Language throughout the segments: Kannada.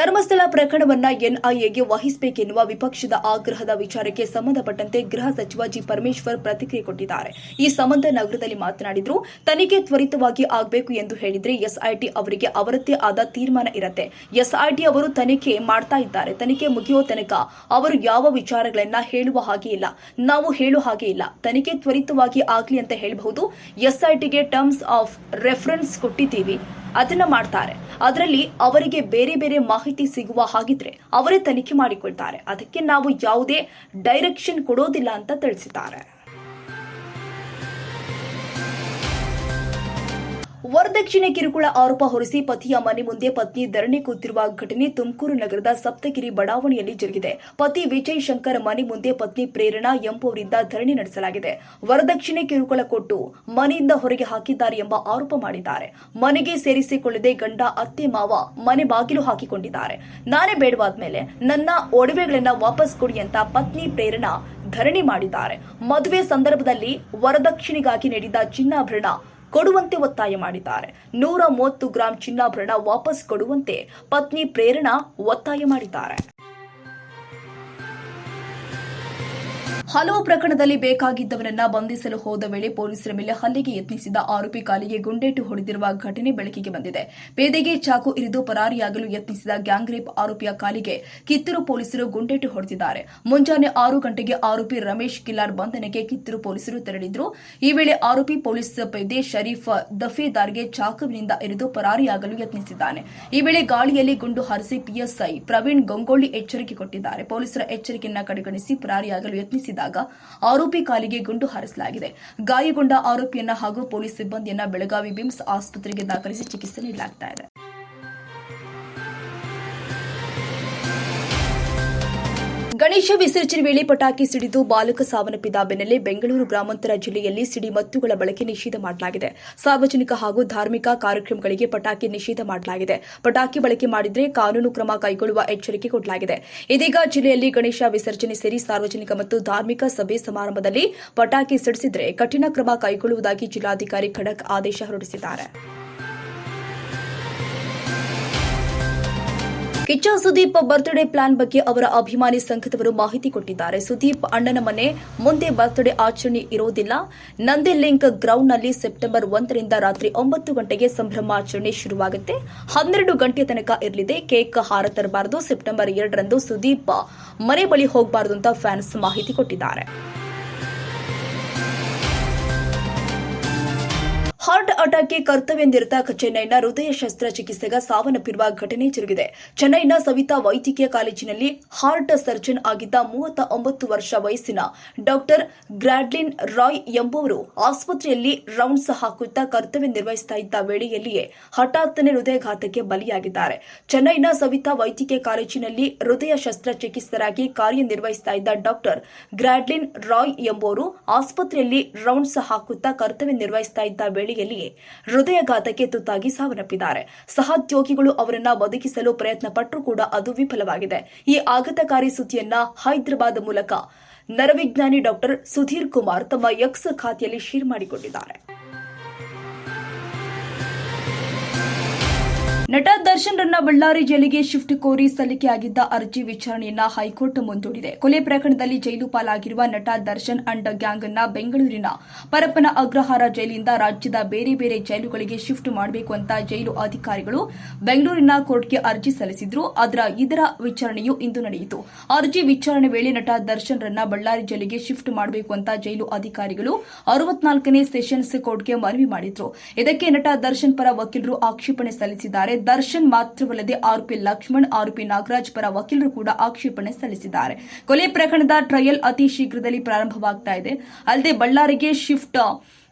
ಧರ್ಮಸ್ಥಳ ಪ್ರಕರಣವನ್ನ ಎನ್ಐಎಗೆ ವಹಿಸಬೇಕೆನ್ನುವ ವಿಪಕ್ಷದ ಆಗ್ರಹದ ವಿಚಾರಕ್ಕೆ ಸಂಬಂಧಪಟ್ಟಂತೆ ಗೃಹ ಸಚಿವ ಜಿ. ಪರಮೇಶ್ವರ್ ಪ್ರತಿಕ್ರಿಯೆ ಕೊಟ್ಟಿದ್ದಾರೆ. ಈ ಸಂಬಂಧ ನಗರದಲ್ಲಿ ಮಾತನಾಡಿದ್ರು, ತನಿಖೆ ತ್ವರಿತವಾಗಿ ಆಗಬೇಕು ಎಂದು ಹೇಳಿದ್ರೆ ಎಸ್ಐಟಿ ಅವರಿಗೆ ಅವರದ್ದೇ ಆದ ತೀರ್ಮಾನ ಇರುತ್ತೆ. ಎಸ್ಐಟಿ ಅವರು ತನಿಖೆ ಮಾಡ್ತಾ ಇದ್ದಾರೆ. ತನಿಖೆ ಮುಗಿಯೋ ತನಕ ಅವರು ಯಾವ ವಿಚಾರಗಳನ್ನ ಹೇಳುವ ಹಾಗೆ ಇಲ್ಲ. ನಾವು ಹೇಳುವ ಹಾಗೆ ಇಲ್ಲ. ತನಿಖೆ ತ್ವರಿತವಾಗಿ ಆಗಲಿ ಅಂತ ಹೇಳಬಹುದು. ಎಸ್ಐಟಿಗೆ ಟರ್ಮ್ಸ್ ಆಫ್ ರೆಫರೆನ್ಸ್ ಕೊಟ್ಟಿದ್ದೀವಿ. ಅದನ್ನ ಮಾಡ್ತಾರೆ. ಅದರಲ್ಲಿ ಅವರಿಗೆ ಬೇರೆ ಬೇರೆ ಮಾಹಿತಿ ಸಿಗುವ ಹಾಗಿದ್ರೆ ಅವರೇ ತನಿಖೆ ಮಾಡಿಕೊಳ್ತಾರೆ. ಅದಕ್ಕೆ ನಾವು ಯಾವುದೇ ಡೈರೆಕ್ಷನ್ ಕೊಡೋದಿಲ್ಲ ಅಂತ ತಿಳಿಸಿದ್ದಾರೆ. ವರದಕ್ಷಿಣೆ ಕಿರುಕುಳ ಆರೋಪ ಹೊರಿಸಿ ಪತಿಯ ಮನೆ ಮುಂದೆ ಪತ್ನಿ ಧರಣಿ ಕೂತಿರುವ ಘಟನೆ ತುಮಕೂರು ನಗರದ ಸಪ್ತಗಿರಿ ಬಡಾವಣೆಯಲ್ಲಿ ಜರುಗಿದೆ. ಪತಿ ವಿಜಯ್ ಶಂಕರ್ ಮನೆ ಮುಂದೆ ಪತ್ನಿ ಪ್ರೇರಣಾ ಎಂಬುವರಿಂದ ಧರಣಿ ನಡೆಸಲಾಗಿದೆ. ವರದಕ್ಷಿಣೆ ಕಿರುಕುಳ ಕೊಟ್ಟು ಮನೆಯಿಂದ ಹೊರಗೆ ಹಾಕಿದ್ದಾರೆ ಎಂಬ ಆರೋಪ ಮಾಡಿದ್ದಾರೆ. ಮನೆಗೆ ಸೇರಿಸಿಕೊಳ್ಳದೆ ಗಂಡ, ಅತ್ತೆ, ಮಾವ ಮನೆ ಬಾಗಿಲು ಹಾಕಿಕೊಂಡಿದ್ದಾರೆ. ನಾನೇ ಬೇಡವಾದ್ಮೇಲೆ ನನ್ನ ಒಡವೆಗಳನ್ನ ವಾಪಸ್ ಕೊಡಿ ಅಂತ ಪತ್ನಿ ಪ್ರೇರಣಾ ಧರಣಿ ಮಾಡಿದ್ದಾರೆ. ಮದುವೆ ಸಂದರ್ಭದಲ್ಲಿ ವರದಕ್ಷಿಣೆಗಾಗಿ ನೀಡಿದ ಚಿನ್ನಾಭರಣ ಕೊಡುವಂತೆ ಒತ್ತಾಯ ಮಾಡಿದ್ದಾರೆ. ನೂರ ಮೂವತ್ತು ಗ್ರಾಂ ಚಿನ್ನಾಭರಣ ವಾಪಸ್ ಕೊಡುವಂತೆ ಪತ್ನಿ ಪ್ರೇರಣಾ ಒತ್ತಾಯ ಮಾಡಿದ್ದಾರೆ. ಹಲವು ಪ್ರಕರಣದಲ್ಲಿ ಬೇಕಾಗಿದ್ದವರನ್ನ ಬಂಧಿಸಲು ಹೋದ ವೇಳೆ ಪೊಲೀಸರ ಮೇಲೆ ಹಲ್ಲೆಗೆ ಯತ್ನಿಸಿದ ಆರೋಪಿ ಕಾಲಿಗೆ ಗುಂಡೇಟು ಹೊಡೆದಿರುವ ಘಟನೆ ಬೆಳಕಿಗೆ ಬಂದಿದೆ. ಪೇದೆಗೆ ಚಾಕು ಇರಿದು ಪರಾರಿಯಾಗಲು ಯತ್ನಿಸಿದ ಗ್ಯಾಂಗ್ ರೇಪ್ ಆರೋಪಿಯ ಕಾಲಿಗೆ ಕಿತ್ತೂರು ಪೊಲೀಸರು ಗುಂಡೇಟು ಹೊಡೆದಿದ್ದಾರೆ. ಮುಂಜಾನೆ ಆರು ಗಂಟೆಗೆ ಆರೋಪಿ ರಮೇಶ್ ಕಿಲಾರ್ ಬಂಧನಕ್ಕೆ ಕಿತ್ತೂರು ಪೊಲೀಸರು ತೆರಳಿದ್ರು. ಈ ವೇಳೆ ಆರೋಪಿ ಪೊಲೀಸ್ ಪೇದೆ ಶರೀಫ್ ದಫೇದಾರ್ಗೆ ಚಾಕುವಿನಿಂದ ಇರಿದು ಪರಾರಿಯಾಗಲು ಯತ್ನಿಸಿದ್ದಾನೆ. ಈ ವೇಳೆ ಗಾಳಿಯಲ್ಲಿ ಗುಂಡು ಹಾರಿಸಿ ಪಿಎಸ್ಐ ಪ್ರವೀಣ್ ಗಂಗೊಳ್ಳಿ ಎಚ್ಚರಿಕೆ ಕೊಟ್ಟಿದ್ದಾರೆ. ಪೊಲೀಸರ ಎಚ್ಚರಿಕೆಯನ್ನ ಕಡೆಗಣಿಸಿ ಪರಾರಿಯಾಗಲು ಆರೋಪಿ ಕಾಲಿಗೆ ಗುಂಡು ಹಾರಿಸಲಾಗಿದೆ. ಗಾಯಗೊಂಡ ಆರೋಪಿಯನ್ನ ಹಾಗೂ ಪೊಲೀಸ್ ಸಿಬ್ಬಂದಿಯನ್ನ ಬೆಳಗಾವಿ ಬಿಮ್ಸ್ ಆಸ್ಪತ್ರೆಗೆ ದಾಖಲಿಸಿ ಚಿಕಿತ್ಸೆ ನೀಡಲಾಗ್ತಾ ಇದೆ. ಗಣೇಶ ವಿಸರ್ಜನೆ ವೇಳೆ ಪಟಾಕಿ ಸಿಡಿದು ಬಾಲಕ ಸಾವನ್ನಪ್ಪಿದ ಬೆನ್ನಲ್ಲೇ ಬೆಂಗಳೂರು ಗ್ರಾಮಾಂತರ ಜಿಲ್ಲೆಯಲ್ಲಿ ಸಿಡಿಮದ್ದುಗಳ ಬಳಕೆ ನಿಷೇಧ ಮಾಡಲಾಗಿದೆ. ಸಾರ್ವಜನಿಕ ಹಾಗೂ ಧಾರ್ಮಿಕ ಕಾರ್ಯಕ್ರಮಗಳಿಗೆ ಪಟಾಕಿ ನಿಷೇಧ ಮಾಡಲಾಗಿದೆ. ಪಟಾಕಿ ಬಳಕೆ ಮಾಡಿದರೆ ಕಾನೂನು ಕ್ರಮ ಕೈಗೊಳ್ಳುವ ಎಚ್ಚರಿಕೆ ಕೊಡಲಾಗಿದೆ. ಇದೀಗ ಜಿಲ್ಲೆಯಲ್ಲಿ ಗಣೇಶ ವಿಸರ್ಜನೆ ಸೇರಿ ಸಾರ್ವಜನಿಕ ಮತ್ತು ಧಾರ್ಮಿಕ ಸಭೆ ಸಮಾರಂಭದಲ್ಲಿ ಪಟಾಕಿ ಸಿಡಿಸಿದರೆ ಕಠಿಣ ಕ್ರಮ ಕೈಗೊಳ್ಳುವುದಾಗಿ ಜಿಲ್ಲಾಧಿಕಾರಿ ಖಡಕ್ ಆದೇಶ ಹೊರಡಿಸಿದ್ದಾರೆ. ಕಿಚ್ಚ ಸುದೀಪ್ ಬರ್ತ್ಡೇ ಪ್ಲಾನ್ ಬಗ್ಗೆ ಅವರ ಅಭಿಮಾನಿ ಸಂಘದವರು ಮಾಹಿತಿ ಕೊಟ್ಟಿದ್ದಾರೆ. ಸುದೀಪ್ ಅಣ್ಣನ ಮನೆ ಮುಂದೆ ಬರ್ತ್ಡೇ ಆಚರಣೆ ಇರೋದಿಲ್ಲ. ನಂದಿ ಲಿಂಕ್ ಗ್ರೌಂಡ್ನಲ್ಲಿ ಸೆಪ್ಟೆಂಬರ್ ಒಂದರಿಂದ ರಾತ್ರಿ ಒಂಬತ್ತು ಗಂಟೆಗೆ ಸಂಭ್ರಮಾಚರಣೆ ಶುರುವಾಗುತ್ತೆ. ಹನ್ನೆರಡು ಗಂಟೆ ತನಕ ಇರಲಿದೆ. ಕೇಕ್ ಹಾರ ತರಬಾರದು. ಸೆಪ್ಟೆಂಬರ್ ಎರಡರಂದು ಸುದೀಪ್ ಮನೆ ಬಳಿ ಹೋಗಬಾರದು ಅಂತ ಫ್ಯಾನ್ಸ್ ಮಾಹಿತಿ ಕೊಟ್ಟಿದ್ದಾರೆ. ಹಾರ್ಟ್ ಅಟ್ಯಾಕ್ಗೆ ಕರ್ತವ್ಯ ನಿರತ ಚೆನ್ನೈನ ಹೃದಯ ಶಸ್ತ್ರಚಿಕಿತ್ಸೆಗ ಸಾವನ್ನಪ್ಪಿರುವ ಘಟನೆ ಜರುಗಿದೆ. ಚೆನ್ನೈನ ಸವಿತಾ ವೈದ್ಯಕೀಯ ಕಾಲೇಜಿನಲ್ಲಿ ಹಾರ್ಟ್ ಸರ್ಜನ್ ಆಗಿದ್ದ ಮೂವತ್ತ ಒಂಬತ್ತು ವರ್ಷ ವಯಸ್ಸಿನ ಡಾಕ್ಟರ್ ಗ್ರಾಡ್ಲಿನ್ ರಾಯ್ ಎಂಬುವರು ಆಸ್ಪತ್ರೆಯಲ್ಲಿ ರೌಂಡ್ಸ್ ಹಾಕುತ್ತಾ ಕರ್ತವ್ಯ ನಿರ್ವಹಿಸುತ್ತಾ ಇದ್ದ ವೇಳೆಯಲ್ಲಿಯೇ ಹಠಾತ್ತನೆ ಹೃದಯಘಾತಕ್ಕೆ ಬಲಿಯಾಗಿದ್ದಾರೆ. ಚೆನ್ನೈನ ಸವಿತಾ ವೈದ್ಯಕೀಯ ಕಾಲೇಜಿನಲ್ಲಿ ಹೃದಯ ಶಸ್ತ್ರಚಿಕಿತ್ಸರಾಗಿ ಕಾರ್ಯನಿರ್ವಹಿಸುತ್ತಾ ಇದ್ದ ಡಾಕ್ಟರ್ ಗ್ರಾಡ್ಲಿನ್ ರಾಯ್ ಎಂಬುವರು ಆಸ್ಪತ್ರೆಯಲ್ಲಿ ರೌಂಡ್ಸ್ ಹಾಕುತ್ತಾ ಕರ್ತವ್ಯ ನಿರ್ವಹಿಸುತ್ತಾ ಇದ್ದ ವೇಳೆಯಲ್ಲಿಯೇ ಹೃದಯಘಾತಕ್ಕೆ ತುತ್ತಾಗಿ ಸಾವನ್ನಪ್ಪಿದ್ದಾರೆ. ಸಹೋದ್ಯೋಗಿಗಳು ಅವರನ್ನ ಬದುಕಿಸಲು ಪ್ರಯತ್ನ ಪಟ್ಟರೂ ಕೂಡ ಅದು ವಿಫಲವಾಗಿದೆ. ಈ ಆಘಾತಕಾರಿ ಸುದ್ದಿಯನ್ನ ಹೈದರಾಬಾದ್ ಮೂಲಕ ನರವಿಜ್ಞಾನಿ ಡಾಕ್ಟರ್ ಸುಧೀರ್ ಕುಮಾರ್ ತಮ್ಮ ಎಕ್ಸ್ ಖಾತೆಯಲ್ಲಿ ಶೇರ್ ಮಾಡಿಕೊಂಡಿದ್ದಾರೆ. ನಟ ದರ್ಶನ್ ರನ್ನ ಬಳ್ಳಾರಿ ಜೈಲಿಗೆ ಶಿಫ್ಟ್ ಕೋರಿ ಸಲ್ಲಿಕೆಯಾಗಿದ್ದ ಅರ್ಜಿ ವಿಚಾರಣೆಯನ್ನ ಹೈಕೋರ್ಟ್ ಮುಂದೂಡಿದೆ. ಕೊಲೆ ಪ್ರಕರಣದಲ್ಲಿ ಜೈಲು ಪಾಲಾಗಿರುವ ನಟ ದರ್ಶನ್ ಅಂಡ್ ಗ್ಯಾಂಗ್ ಅನ್ನ ಬೆಂಗಳೂರಿನ ಪರಪ್ಪನ ಅಗ್ರಹಾರ ಜೈಲಿನಿಂದ ರಾಜ್ಯದ ಬೇರೆ ಬೇರೆ ಜೈಲುಗಳಿಗೆ ಶಿಫ್ಟ್ ಮಾಡಬೇಕು ಅಂತ ಜೈಲು ಅಧಿಕಾರಿಗಳು ಬೆಂಗಳೂರಿನ ಕೋರ್ಟ್ಗೆ ಅರ್ಜಿ ಸಲ್ಲಿಸಿದ್ರು. ಅದರ ಇದರ ವಿಚಾರಣೆಯು ಇಂದು ನಡೆಯಿತು. ಅರ್ಜಿ ವಿಚಾರಣೆ ವೇಳೆ ನಟ ದರ್ಶನ್ ರನ್ನ ಬಳ್ಳಾರಿ ಜೈಲಿಗೆ ಶಿಫ್ಟ್ ಮಾಡಬೇಕು ಅಂತ ಜೈಲು ಅಧಿಕಾರಿಗಳು ಅರವತ್ನಾಲ್ಕನೇ ಸೆಷನ್ಸ್ ಕೋರ್ಟ್ಗೆ ಮನವಿ ಮಾಡಿದ್ರು. ಇದಕ್ಕೆ ನಟ ದರ್ಶನ್ ಪರ ವಕೀಲರು ಆಕ್ಷೇಪಣೆ ಸಲ್ಲಿಸಿದ್ದಾರೆ. ದರ್ಶನ್ ಮಾತ್ರವಲ್ಲದೆ ಆರೋಪಿ ಲಕ್ಷ್ಮಣ್, ಆರೋಪಿ ನಾಗರಾಜ್ ಪರ ವಕೀಲರು ಕೂಡ ಆಕ್ಷೇಪಣೆ ಸಲ್ಲಿಸಿದ್ದಾರೆ. ಕೊಲೆ ಪ್ರಕರಣದ ಟ್ರಯಲ್ ಅತಿ ಶೀಘ್ರದಲ್ಲಿ ಪ್ರಾರಂಭವಾಗ್ತಾ ಇದೆ. ಅಲ್ಲದೆ ಬಳ್ಳಾರಿಗೆ ಶಿಫ್ಟ್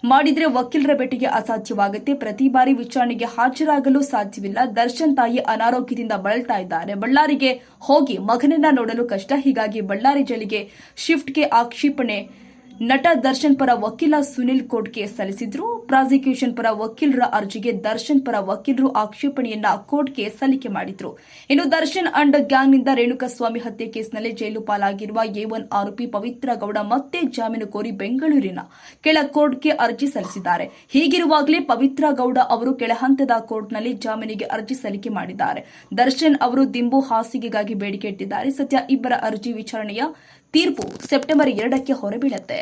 ಮಾಡಿದ್ರೆ ವಕೀಲರ ಭೇಟಿಗೆ ಅಸಾಧ್ಯವಾಗುತ್ತೆ. ಪ್ರತಿ ಬಾರಿ ವಿಚಾರಣೆಗೆ ಹಾಜರಾಗಲು ಸಾಧ್ಯವಿಲ್ಲ. ದರ್ಶನ್ ತಾಯಿ ಅನಾರೋಗ್ಯದಿಂದ ಬಳಲ್ತಾ ಇದ್ದಾರೆ. ಬಳ್ಳಾರಿಗೆ ಹೋಗಿ ಮಗನನ್ನ ನೋಡಲು ಕಷ್ಟ. ಹೀಗಾಗಿ ಬಳ್ಳಾರಿ ಜೈಲಿಗೆ ಶಿಫ್ಟ್ಗೆ ಆಕ್ಷೇಪಣೆ ನಟ ದರ್ಶನ್ ಪರ ವಕೀಲ ಸುನಿಲ್ ಕೋರ್ಟ್ಗೆ ಸಲ್ಲಿಸಿದ್ರು. ಪ್ರಾಸಿಕ್ಯೂಷನ್ ಪರ ವಕೀಲರ ಅರ್ಜಿಗೆ ದರ್ಶನ್ ಪರ ವಕೀಲರು ಆಕ್ಷೇಪಣೆಯನ್ನ ಕೋರ್ಟ್ಗೆ ಸಲ್ಲಿಕೆ ಮಾಡಿದ್ರು. ಇನ್ನು ದರ್ಶನ್ ಅಂಡ್ ಗ್ಯಾಂಗ್ನಿಂದ ರೇಣುಕಸ್ವಾಮಿ ಹತ್ಯೆ ಕೇಸ್ನಲ್ಲಿ ಜೈಲು ಪಾಲಾಗಿರುವ ಎ ಒನ್ ಆರೋಪಿ ಪವಿತ್ರ ಗೌಡ ಮತ್ತೆ ಜಾಮೀನು ಕೋರಿ ಬೆಂಗಳೂರಿನ ಕೆಳ ಕೋರ್ಟ್ಗೆ ಅರ್ಜಿ ಸಲ್ಲಿಸಿದ್ದಾರೆ. ಹೀಗಿರುವಾಗಲೇ ಪವಿತ್ರ ಗೌಡ ಅವರು ಕೆಳಹಂತದ ಕೋರ್ಟ್ನಲ್ಲಿ ಜಾಮೀನಿಗೆ ಅರ್ಜಿ ಸಲ್ಲಿಕೆ ಮಾಡಿದ್ದಾರೆ. ದರ್ಶನ್ ಅವರು ದಿಂಬು ಹಾಸಿಗೆಗಾಗಿ ಬೇಡಿಕೆ ಇಟ್ಟಿದ್ದಾರೆ. ಸದ್ಯ ಇಬ್ಬರ ಅರ್ಜಿ ವಿಚಾರಣೆಯ ತೀರ್ಪು ಸೆಪ್ಟೆಂಬರ್ ಎರಡಕ್ಕೆ ಹೊರಬೀಳತ್ತೆ.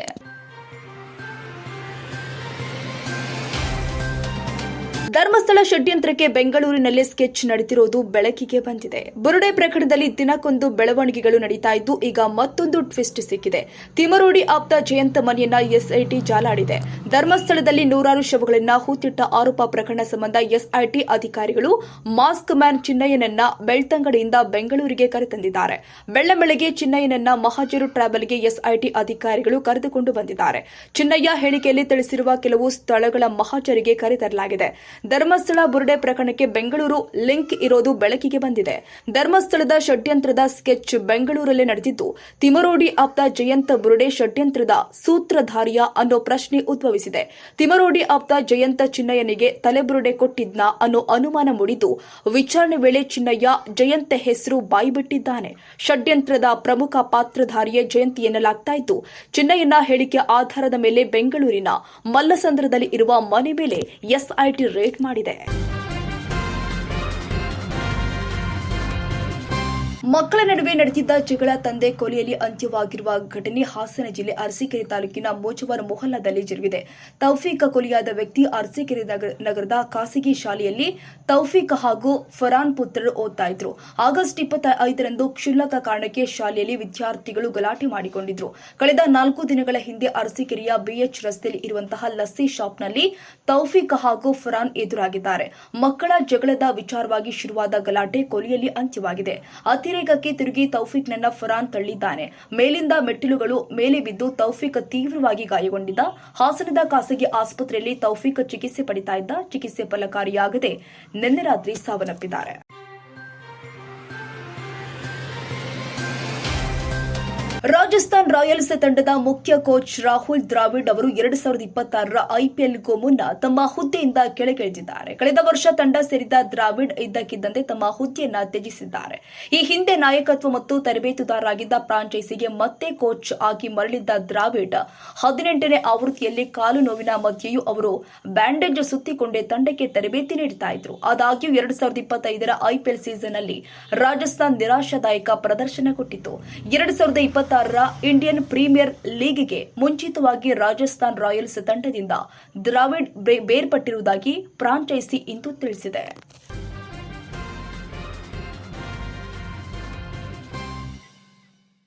ಧರ್ಮಸ್ಥಳ ಷಡ್ಯಂತ್ರಕ್ಕೆ ಬೆಂಗಳೂರಿನಲ್ಲಿ ಸ್ಕೆಚ್ ನಡೆದಿರುವುದು ಬೆಳಕಿಗೆ ಬಂದಿದೆ. ಬುರುಡೆ ಪ್ರಕರಣದಲ್ಲಿ ದಿನಕ್ಕೊಂದು ಬೆಳವಣಿಗೆಗಳು ನಡೀತಾ ಇದ್ದು, ಈಗ ಮತ್ತೊಂದು ಟ್ವಿಸ್ಟ್ ಸಿಕ್ಕಿದೆ. ತಿಮರೋಡಿ ಆಪ್ತ ಜಯಂತ ಮನೆಯನ್ನ ಎಸ್ಐಟಿ ಜಾಲಾಡಿದೆ. ಧರ್ಮಸ್ಥಳದಲ್ಲಿ ನೂರಾರು ಶವಗಳನ್ನ ಹೂತಿಟ್ಟ ಆರೋಪ ಪ್ರಕರಣ ಸಂಬಂಧ ಎಸ್ಐಟಿ ಅಧಿಕಾರಿಗಳು ಮಾಸ್ಕ್ ಮ್ಯಾನ್ ಚಿನ್ನಯ್ಯನನ್ನ ಬೆಳ್ತಂಗಡಿಯಿಂದ ಬೆಂಗಳೂರಿಗೆ ಕರೆತಂದಿದ್ದಾರೆ. ಬೆಳ್ಳಂಬೆಳಗ್ಗೆ ಚಿನ್ನಯ್ಯನನ್ನ ಮಹಾಜರು ಟ್ರಾವೆಲ್ಗೆ ಎಸ್ಐಟಿ ಅಧಿಕಾರಿಗಳು ಕರೆದುಕೊಂಡು ಬಂದಿದ್ದಾರೆ. ಚಿನ್ನಯ್ಯ ಹೇಳಿಕೆಯಲ್ಲಿ ತಿಳಿಸಿರುವ ಕೆಲವು ಸ್ಥಳಗಳ ಮಹಾಜರಿಗೆ ಕರೆತರಲಾಗಿದೆ ಧರ್ಮಸ್ಥಳ ಬುರುಡೆ ಪ್ರಕರಣಕ್ಕೆ ಬೆಂಗಳೂರು ಲಿಂಕ್ ಇರೋದು ಬೆಳಕಿಗೆ ಬಂದಿದೆ. ಧರ್ಮಸ್ಥಳದ ಷಡ್ಯಂತ್ರದ ಸ್ಕೆಚ್ ಬೆಂಗಳೂರಲ್ಲಿ ನಡೆದಿದ್ದು, ತಿಮರೋಡಿ ಆಪ್ತ ಜಯಂತ ಬುರುಡೆ ಷಡ್ಯಂತ್ರದ ಸೂತ್ರಧಾರಿಯ ಅನ್ನೋ ಪ್ರಶ್ನೆ ಉದ್ಭವಿಸಿದೆ. ತಿಮರೋಡಿ ಆಪ್ತ ಜಯಂತ ಚಿನ್ನಯ್ಯನಿಗೆ ತಲೆಬುರುಡೆ ಕೊಟ್ಟಿದ್ನ ಅನ್ನೋ ಅನುಮಾನ ಮೂಡಿದ್ದು, ವಿಚಾರಣೆ ವೇಳೆ ಚಿನ್ನಯ್ಯ ಜಯಂತ ಹೆಸರು ಬಾಯಿಬಿಟ್ಟಿದ್ದಾನೆ. ಷಡ್ಯಂತ್ರದ ಪ್ರಮುಖ ಪಾತ್ರಧಾರಿಯೇ ಜಯಂತಿ ಎನ್ನಲಾಗ್ತಾ ಇತ್ತು ಚಿನ್ನಯ್ಯನ ಹೇಳಿಕೆ ಆಧಾರದ ಮೇಲೆ ಬೆಂಗಳೂರಿನ ಮಲ್ಲಸಂದ್ರದಲ್ಲಿ ಇರುವ ಮನೆ ಮೇಲೆ ಎಸ್ಐಟಿ ರೇಡ್ ಮಾಡಿದೆ. ಮಕ್ಕಳ ನಡುವೆ ನಡೆದಿದ್ದ ಜಗಳ ತಂದೆ ಕೊಲೆಯಲ್ಲಿ ಅಂತ್ಯವಾಗಿರುವ ಘಟನೆ ಹಾಸನ ಜಿಲ್ಲೆ ಅರಸೀಕೆರೆ ತಾಲೂಕಿನ ಮೋಚವಾರ ಮೊಹಲ್ಲಾದಲ್ಲಿ ಜರುಗಿದೆ. ತೌಫೀಕ್ ಕೊಲೆಯಾದ ವ್ಯಕ್ತಿ ಅರಸೀಕೆರೆ ನಗರ- ನಗರದ ಖಾಸಗಿ ಶಾಲೆಯಲ್ಲಿ ತೌಫೀಕ್ ಹಾಗೂ ಫರಾನ್ ಪುತ್ರರು ಓದ್ತಾ ಇದ್ರು. ಆಗಸ್ಟ್ ಇಪ್ಪತ್ತ ಐದರಂದು ಕ್ಷುಲ್ಲಕ ಕಾರಣಕ್ಕೆ ಶಾಲೆಯಲ್ಲಿ ವಿದ್ಯಾರ್ಥಿಗಳು ಗಲಾಟೆ ಮಾಡಿಕೊಂಡಿದ್ರು. ಕಳೆದ ನಾಲ್ಕು ದಿನಗಳ ಹಿಂದೆ ಅರಸೀಕೆರೆಯ ಬಿಎಚ್ ರಸ್ತೆಯಲ್ಲಿ ಇರುವಂತಹ ಲಸ್ಸಿ ಶಾಪ್ನಲ್ಲಿ ತೌಫೀಕ್ ಹಾಗೂ ಫರಾನ್ ಎದುರಾಗಿದ್ದಾರೆ. ಮಕ್ಕಳ ಜಗಳದ ವಿಚಾರವಾಗಿ ಶುರುವಾದ ಗಲಾಟೆ ಕೊಲೆಯಲ್ಲಿ ಅಂತ್ಯವಾಗಿದೆ. ಅತಿರೇಕಕ್ಕೆ ತಿರುಗಿ ತೌಫಿಕ್ನನ್ನ ಫುರಾನ್ ತಳ್ಳಿದ್ದಾನೆ. ಮೇಲಿಂದ ಮೆಟ್ಟಿಲುಗಳು ಮೇಲೆ ಬಿದ್ದು ತೌಫಿಕ್ ತೀವ್ರವಾಗಿ ಗಾಯಗೊಂಡಿದ್ದ. ಹಾಸನದ ಖಾಸಗಿ ಆಸ್ಪತ್ರೆಯಲ್ಲಿ ತೌಫಿಕ್ ಚಿಕಿತ್ಸೆ ಪಡಿತಾ ಇದ್ದ. ಚಿಕಿತ್ಸೆ ಫಲಕಾರಿಯಾಗದೆ ನಿನ್ನೆ ರಾತ್ರಿ ಸಾವನ್ನಪ್ಪಿದ್ದಾರೆ. ರಾಜಸ್ಥಾನ್ ರಾಯಲ್ಸ್ ತಂಡದ ಮುಖ್ಯ ಕೋಚ್ ರಾಹುಲ್ ದ್ರಾವಿಡ್ ಅವರು ಎರಡು ಸಾವಿರದ ಇಪ್ಪತ್ತಾರರ ಐಪಿಎಲ್ಗೂ ಮುನ್ನ ತಮ್ಮ ಹುದ್ದೆಯಿಂದ ಕೆಳಗಿಳಿದಿದ್ದಾರೆ. ಕಳೆದ ವರ್ಷ ತಂಡ ಸೇರಿದ ದ್ರಾವಿಡ್ ಇದ್ದಕ್ಕಿದ್ದಂತೆ ತಮ್ಮ ಹುದ್ದೆಯನ್ನ ತ್ಯಜಿಸಿದ್ದಾರೆ. ಈ ಹಿಂದೆ ನಾಯಕತ್ವ ಮತ್ತು ತರಬೇತುದಾರರಾಗಿದ್ದ ಫ್ರಾಂಚೈಸಿಗೆ ಮತ್ತೆ ಕೋಚ್ ಆಗಿ ಮರಳಿದ್ದ ದ್ರಾವಿಡ್, ಹದಿನೆಂಟನೇ ಆವೃತ್ತಿಯಲ್ಲಿ ಕಾಲು ನೋವಿನ ಮಧ್ಯೆಯೂ ಅವರು ಬ್ಯಾಂಡೇಜ್ ಸುತ್ತಿಕೊಂಡೇ ತಂಡಕ್ಕೆ ತರಬೇತಿ ನೀಡುತ್ತಾ ಇದ್ರು. ಆದಾಗ್ಯೂ ಎರಡು ಸಾವಿರದ ಇಪ್ಪತ್ತೈದರ ಐಪಿಎಲ್ ಸೀಸನ್ ಅಲ್ಲಿ ರಾಜಸ್ಥಾನ್ ನಿರಾಶಾದಾಯಕ ಪ್ರದರ್ಶನ ಕೊಟ್ಟಿತು ಎರಡು ಸಾವಿರದ ಇಪ್ಪತ್ತಾರರ ಇಂಡಿಯನ್ ಪ್ರೀಮಿಯರ್ ಲೀಗ್ಗೆ ಮುಂಚಿತವಾಗಿ ರಾಜಸ್ಥಾನ್ ರಾಯಲ್ಸ್ ತಂಡದಿಂದ ದ್ರಾವಿಡ್ ಬೇರ್ಪಟ್ಟಿರುವುದಾಗಿ ಫ್ರಾಂಚೈಸಿ ಇಂದು ತಿಳಿಸಿದೆ.